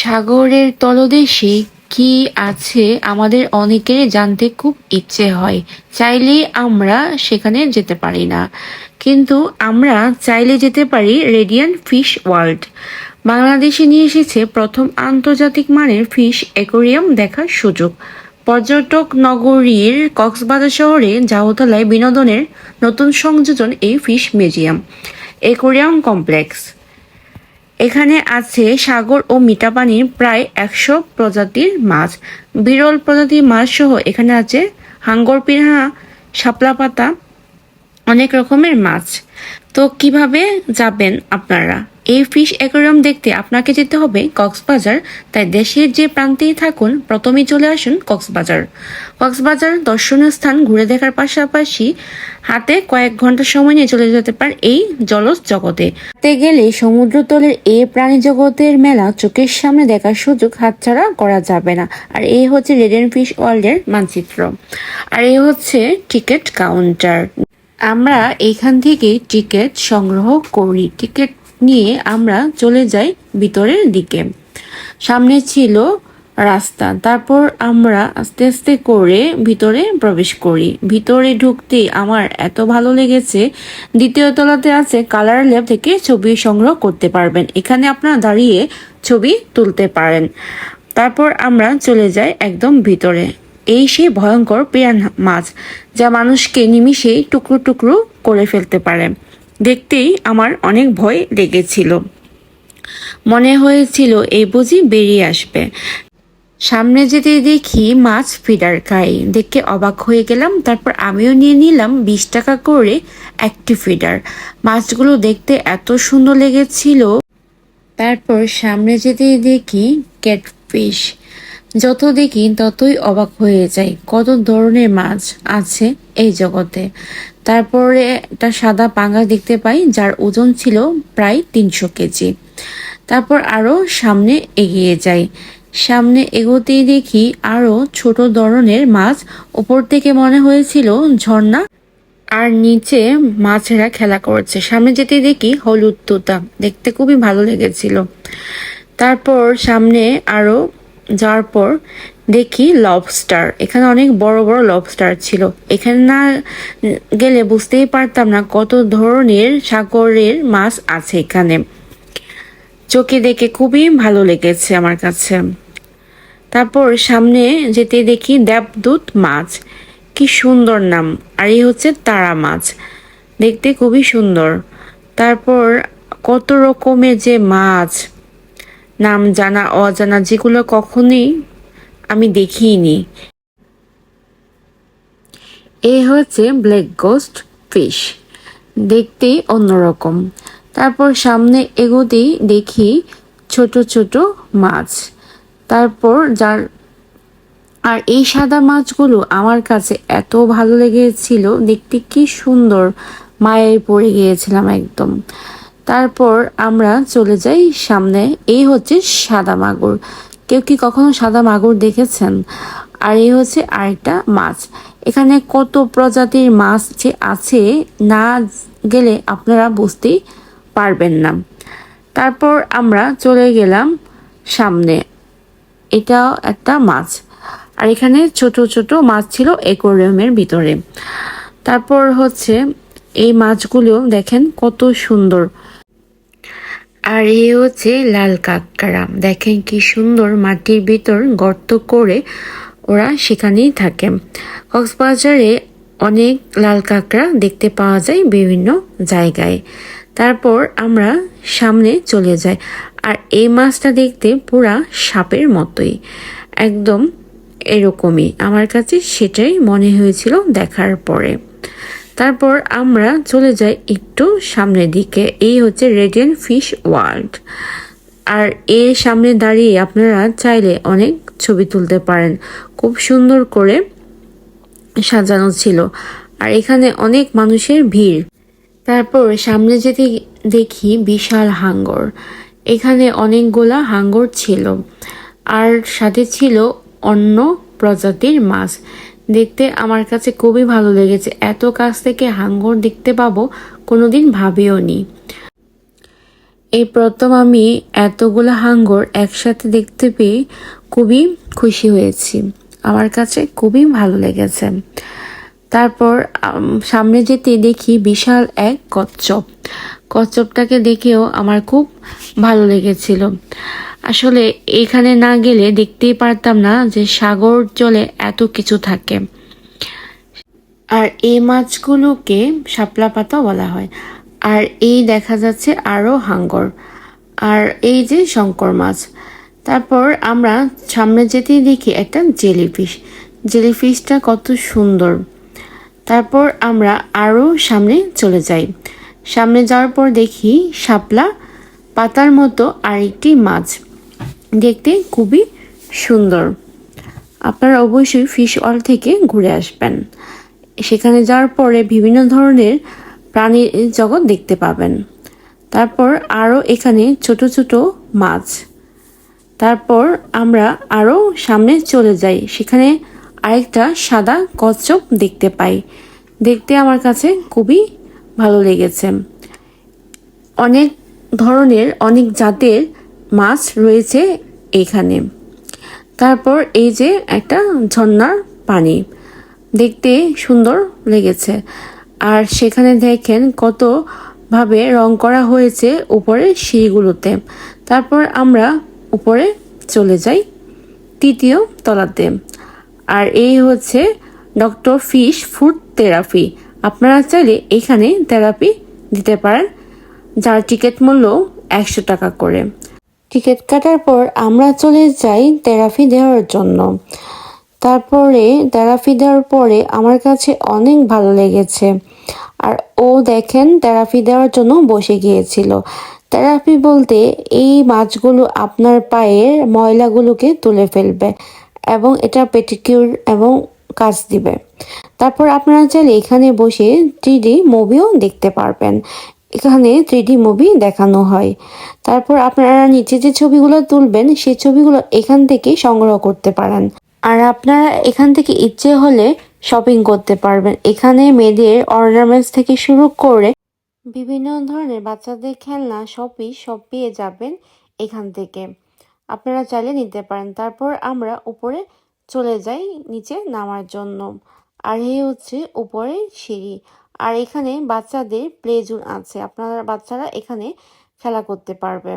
সাগরের তলদেশে কি আছে আমাদের অনেকেরই জানতে খুব ইচ্ছে হয়। চাইলেই আমরা সেখানে যেতে পারি না। কিন্তু আমরা চাইলে যেতে পারি রেডিয়ান ফিশ ওয়ার্ল্ড। বাংলাদেশে নিয়ে এসেছে প্রথম আন্তর্জাতিক মানের ফিশ অ্যাকোরিয়াম দেখার সুযোগ। পর্যটক নগরীর কক্সবাজার শহরে জাহতলায় বিনোদনের নতুন সংযোজন এই ফিশ মিউজিয়াম। Aquarium complex. এখানে আছে সাগর ও মিঠা পানির প্রায় একশো প্রজাতির মাছ। বিরল প্রজাতির মাছ সহ এখানে আছে হাঙ্গর পিহা শাপলা পাতা অনেক রকমের মাছ। তো কীভাবে যাবেন আপনারা? এই ফিশ অ্যাকোরিয়াম দেখতে আপনাকে যেতে হবে কক্সবাজার। তাই দেশের যে প্রান্তেই থাকুন, প্রথমেই চলে আসুন কক্সবাজার। কক্সবাজার দর্শনীয় স্থান ঘুরে দেখার পাশাপাশি হাতে কয়েক ঘণ্টা সময় নিয়ে চলে যেতে পারেন এই জলজ জগতে। তে গেলে সমুদ্রতলের এই প্রাণী জগতের মেলা চোখের সামনে দেখার সুযোগ হাতছাড়া করা যাবে না। আর এই হচ্ছে রেডিয়ান ফিশ ওয়ার্ল্ডের মানচিত্র। আর এই হচ্ছে টিকিট কাউন্টার। আমরা এখান থেকে টিকিট সংগ্রহ করি। টিকিট নিয়ে আমরা চলে যাই ভিতরের দিকে। সামনে ছিল রাস্তা। তারপর আমরা আস্তে আস্তে করে ভিতরে প্রবেশ করি। ভিতরে ঢুকতে আমার এত ভালো লেগেছে। দ্বিতীয় তলাতে আছে কালার ল্যাব থেকে ছবি সংগ্রহ করতে পারবেন। এখানে আপনারা দাঁড়িয়ে ছবি তুলতে পারেন। তারপর আমরা চলে যাই একদম ভিতরে। এই সেই ভয়ঙ্কর পিরান মাছ যা মানুষকে নিমিষেই টুকরো টুকরো করে ফেলতে পারে। দেখতেই আমার অনেক ভয় লেগেছিল। মনে হয়েছিল এই বুঝি বেরিয়ে আসবে। সামনে যেতে দেখি মাছ ফিডার খাই। দেখে অবাক হয়ে গেলাম, তারপর আমিও নিয়ে নিলাম বিশ টাকা করে একটি ফিডার। মাছগুলো দেখতে এত সুন্দর লেগেছিল। তারপর সামনে যেতে দেখি ক্যাটফিশ। যত দেখি ততই অবাক হয়ে যাই, কত ধরনের মাছ আছে এই জগতে। তারপরে একটা সাদা পাঙ্গা দেখতে পাই, যার ওজন ছিল প্রায় তিনশো কেজি। তারপর আরও সামনে এগিয়ে যাই। সামনে এগোতেই দেখি আরও ছোট ধরনের মাছ। ওপর থেকে মনে হয়েছিল ঝর্ণা, আর নিচে মাছেরা খেলা করছে। সামনে যেতে দেখি হলুদ তুতা, দেখতে খুবই ভালো লেগেছিল। তারপর সামনে আরও যাওয়ার পর দেখি লবস্টার এখানে অনেক বড় বড় লবস্টার ছিল। এখানে না গেলে বুঝতেই পারতাম না কত ধরনের সাগরের মাছ আছে এখানে। চোখে দেখে খুবই ভালো লেগেছে আমার কাছে। তারপর সামনে যেতে দেখি দেবদূত মাছ। কি সুন্দর নাম। আর এই হচ্ছে তারা মাছ। দেখতে খুবই সুন্দর। তারপর কত রকমের যে মাছ। নাম জানা, অজানা যেগুলো কখনোই আমি দেখিনি। এ হচ্ছে ব্ল্যাক গোস্ট ফিশ। দেখতে অন্যরকম। তারপর সামনে এগোতেই দেখি ছোট ছোট মাছ। তারপর যার আর এই সাদা মাছগুলো আমার কাছে এত ভালো লেগেছিল, দেখতে কি সুন্দর। মায়ের পড়ে গিয়েছিলাম একদম। তারপর আমরা চলে যাই সামনে। এই হচ্ছে সাদা মাগুর। কেউ কি কখনো সাদা মাগুর দেখেছেন? আর এই হচ্ছে আরেকটা মাছ। এখানে কত প্রজাতির মাছ যে আছে না গেলে আপনারা বুঝতেই পারবেন না। তারপর আমরা চলে গেলাম সামনে। এটাও একটা মাছ। আর এখানে ছোট ছোট মাছ ছিল একোরিয়ামের ভিতরে। তারপর হচ্ছে এই মাছগুলো দেখেন কত সুন্দর। আর এ হচ্ছে লাল কাকড়া দেখেন কি সুন্দর মাটির ভিতর গর্ত করে ওরা সেখানেই থাকে। কক্সবাজারে অনেক লাল কাঁকড়া দেখতে পাওয়া যায় বিভিন্ন জায়গায়। তারপর আমরা সামনে চলে যাই। আর এই মাছটা দেখতে পুরা সাপের মতোই। একদম এরকমই। আমার কাছে সেটাই মনে হয়েছিল দেখার পরে। তারপর আমরা চলে যাই একটু সামনের দিকে। এই হচ্ছে রেডিয়ান ফিশ ওয়ার্ল্ড আর এর সামনে দাঁড়িয়ে আপনারা চাইলে অনেক ছবি তুলতে পারেন। খুব সুন্দর করে সাজানো ছিল। আর এখানে অনেক মানুষের ভিড়। তারপর সামনে যেতে দেখি বিশাল হাঙ্গর। এখানে অনেকগুলা হাঙ্গর ছিল। আর সাথে ছিল অন্য প্রজাতির মাছ। দেখতে আমার কাছে খুবই ভালো লেগেছে। এত কাছ থেকে হাঙ্গর দেখতে পাবো, কোনোদিন ভাবিও নি। এই প্রথম আমি এতগুলো হাঙ্গর একসাথে দেখতে পেয়ে খুবই খুশি হয়েছি। আমার কাছে খুবই ভালো লেগেছে। তারপর সামনে যেতে দেখি বিশাল এক কচ্ছপ। কচ্ছপটাকে দেখেও আমার খুব ভালো লেগেছিল। আসলে এখানে না গেলে দেখতেই পারতাম না যে সাগর জলে এত কিছু থাকে। আর এই মাছগুলোকে শাপলা পাতা বলা হয়। আর এই দেখা যাচ্ছে আরও হাঙ্গর। আর এই যে শঙ্কর মাছ। তারপর আমরা সামনে যেতেই দেখি একটা জেলিফিশ। জেলিফিশটা কত সুন্দর। তারপর আমরা আরও সামনে চলে যাই। সামনে যাওয়ার পর দেখি শাপলা পাতার মতো আরেকটি মাছ। দেখতে খুবই সুন্দর। আপনারা অবশ্যই ফিশ অল থেকে ঘুরে আসবেন। সেখানে যাওয়ার পরে বিভিন্ন ধরনের প্রাণীর জগৎ দেখতে পাবেন। তারপর আরও এখানে ছোট ছোট মাছ। তারপর আমরা আরও সামনে চলে যাই। সেখানে আরেকটা সাদা কচ্ছপ দেখতে পাই। দেখতে আমার কাছে খুবই ভালো লেগেছে। অনেক ধরনের, অনেক জাতের মাছ রয়েছে এখানে। তারপর এই যে একটা ঝর্ণার পানি, দেখতে সুন্দর লেগেছে। আর সেখানে দেখেন কত ভাবে রং করা হয়েছে উপরে সিঁড়িগুলোতে তারপর আমরা উপরে চলে যাই তৃতীয় তলাতে। আর এই হচ্ছে ডক্টর ফিশ ফুড থেরাপি। আপনারা চাইলে এখানে থেরাপি দিতে পারেন, যার টিকিট মূল্য একশো টাকা করে। টিকিট কাটার পর আমরা চলে যাই থেরাপি দেওয়ার জন্য। তারপরে থেরাপি দেওয়ার পরে আমার কাছে অনেক ভালো লেগেছে। আর ও দেখেন থেরাপি দেওয়ার জন্য বসে গিয়েছিল। থেরাপি বলতে এই মাছগুলো আপনার পায়ের ময়লাগুলোকে তুলে ফেলবে এবং এটা পেটিকিউর এবং কাজ দিবে। তারপর আপনারা চাইলে এখানে বসে থ্রি মুভিও দেখতে পারবেন। এখানে থ্রি মুভি দেখানো হয়। তারপর আপনারা নিচে যে ছবিগুলো তুলবেন, সেই ছবিগুলো এখান থেকে সংগ্রহ করতে পারেন। আর আপনারা এখান থেকে ইচ্ছে হলে শপিং করতে পারবেন। এখানে মেয়েদের অর্নামেন্টস থেকে শুরু করে বিভিন্ন ধরনের বাচ্চাদের খেলনা সবই সব পেয়ে যাবেন এখান থেকে। আপনারা চাইলে নিতে পারেন। তারপর আমরা উপরে চলে যাই, নিচে নামার জন্য। আর এই হচ্ছে উপরে সিঁড়ি। আর এখানে বাচ্চাদের প্লে জোন আছে। আপনারা বাচ্চারা এখানে খেলা করতে পারবে।